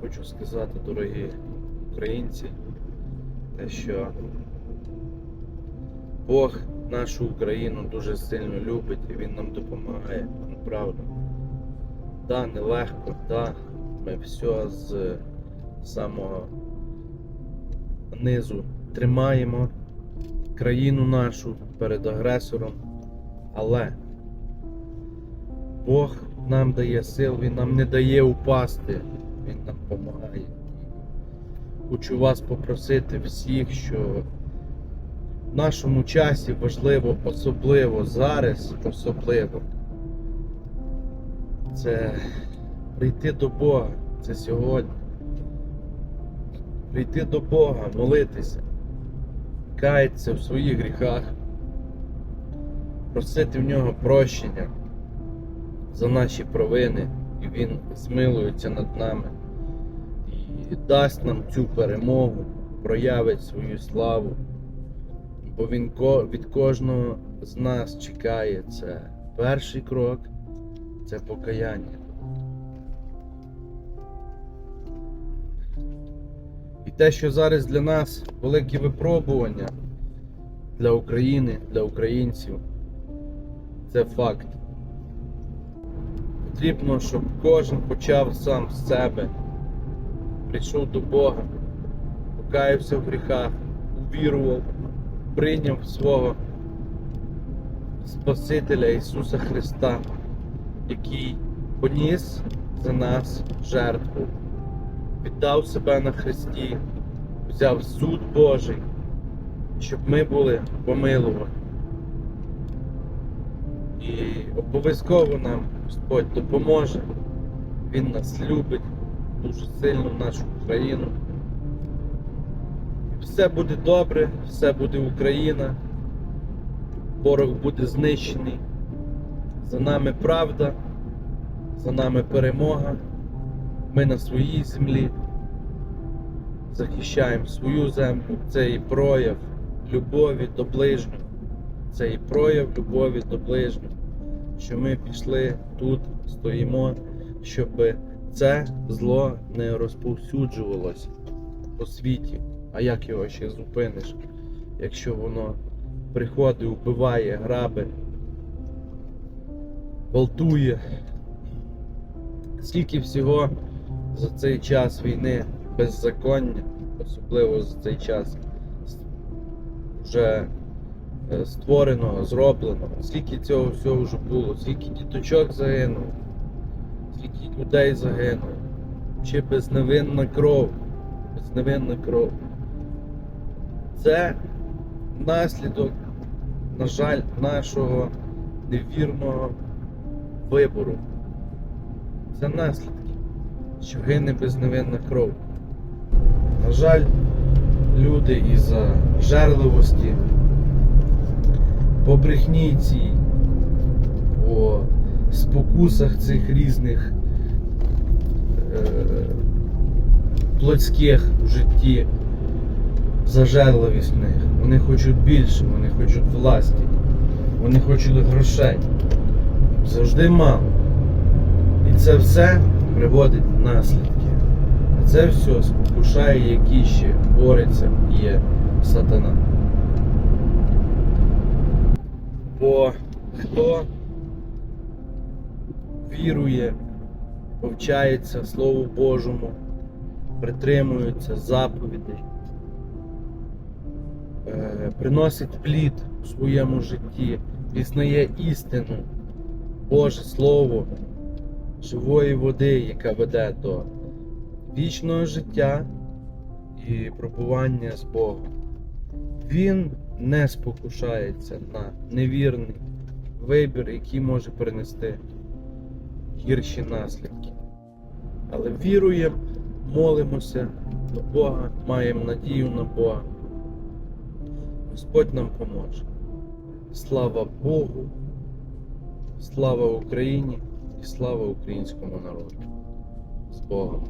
хочу сказати, дорогі українці, те, що Бог нашу Україну дуже сильно любить і Він нам допомагає, ну, правда. Да, нелегко, да, ми все з самого низу тримаємо країну нашу перед агресором, але Бог нам дає сил, Він нам не дає упасти, Він нам допомагає. Хочу вас попросити всіх, що в нашому часі важливо, особливо зараз, особливо, це прийти до Бога, це сьогодні. Прийти до Бога, молитися, каятися в своїх гріхах, просити в нього прощення за наші провини, і Він змилується над нами і дасть нам цю перемогу, проявить свою славу. Бо Він від кожного з нас чекає це перший крок це покаяння. І те, що зараз для нас велике випробування для України, для українців, це факт. Потрібно, щоб кожен почав сам з себе, прийшов до Бога, покаявся в гріхах, увірував, прийняв свого Спасителя Ісуса Христа, який поніс за нас жертву, віддав себе на Христі, взяв суд Божий, щоб ми були помилувані. І обов'язково нам Господь допоможе. Він нас любить дуже сильно, нашу Україну. Все буде добре, все буде Україна. Ворог буде знищений. За нами правда, за нами перемога. Ми на своїй землі захищаємо свою землю. Це і прояв любові до ближнього. Це і прояв любові до ближнього. Що ми пішли тут, стоїмо, щоб це зло не розповсюджувалося по світі. А як його ще зупиниш, якщо воно приходить, вбиває, грабе, гвалтує. Скільки всього за цей час війни беззаконня, особливо за цей час вже е, створеного, зробленого, скільки цього всього вже було, скільки діточок загинуло, скільки людей загинуло, чи безневинна кров, безневинна кров. Це наслідок, на жаль, нашого невірного вибору. Це наслідки, що гине безневинна кров. На жаль, люди із-за жерливості, по брехні цій, по спокусах цих різних е, плотських в житті, зажерливість в них. Вони хочуть більше, вони хочуть власті, вони хочуть грошей. Завжди мало. І це все приводить наслідки. Це все спокушає, який ще бореться є сатана. Бо хто вірує, повчається Слову Божому, притримується заповідей, е, приносить плід у своєму житті, пізнає істину, Боже Слово, живої води, яка веде до вічного життя і пробування з Богом. Він не спокушається на невірний вибір, який може принести гірші наслідки. Але віруємо, молимося до Бога, маємо надію на Бога. Господь нам поможе. Слава Богу, слава Україні і слава українському народу. З Богом.